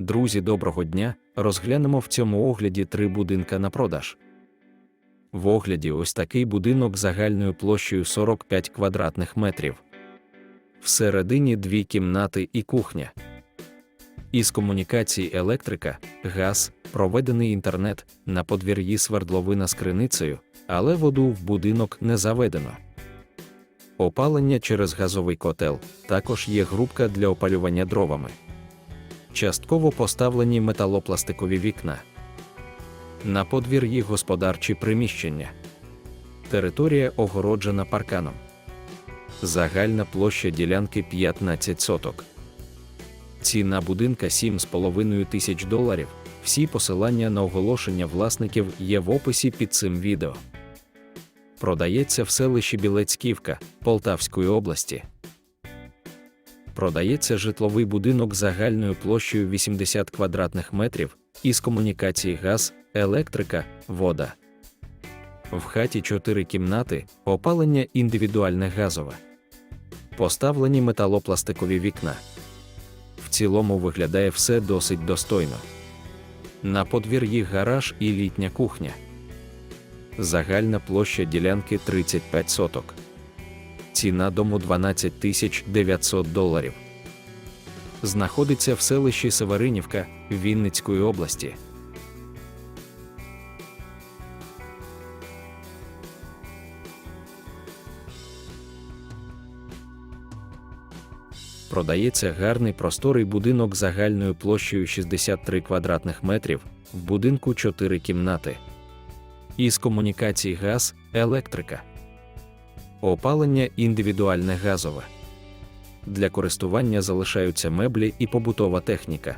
Друзі, доброго дня! Розглянемо в цьому огляді три будинка на продаж. В огляді ось такий будинок загальною площею 45 квадратних метрів. Всередині дві кімнати і кухня. Із комунікацій електрика, газ, проведений інтернет, на подвір'ї свердловина з криницею, але воду в будинок не заведено. Опалення через газовий котел, також є грубка для опалювання дровами. Частково поставлені металопластикові вікна. На подвір'ї господарчі приміщення. Територія огороджена парканом. Загальна площа ділянки 15 соток. Ціна будинка 7,5 тисяч доларів. Всі посилання на оголошення власників є в описі під цим відео. Продається в селищі Білецьківка Полтавської області. Продається житловий будинок загальною площею 80 квадратних метрів із комунікацій газ, електрика, вода. В хаті 4 кімнати, опалення індивідуальне газове. Поставлені металопластикові вікна. В цілому виглядає все досить достойно. На подвір'ї гараж і літня кухня. Загальна площа ділянки 35 соток. Ціна дому 12 тисяч 900 доларів. Знаходиться в селищі Северинівка Вінницької області. Продається гарний просторий будинок загальною площею 63 квадратних метрів, в будинку 4 кімнати. Із комунікацій газ, електрика. Опалення індивідуальне газове. Для користування залишаються меблі і побутова техніка.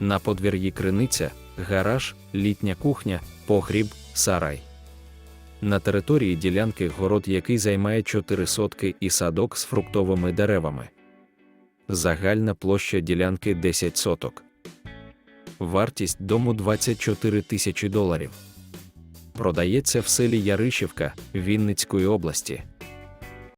На подвір'ї криниця, гараж, літня кухня, погріб, сарай. На території ділянки город, який займає 4 сотки і садок з фруктовими деревами. Загальна площа ділянки 10 соток. Вартість дому 24 тисячі доларів. Продається в селі Яришівка Вінницької області.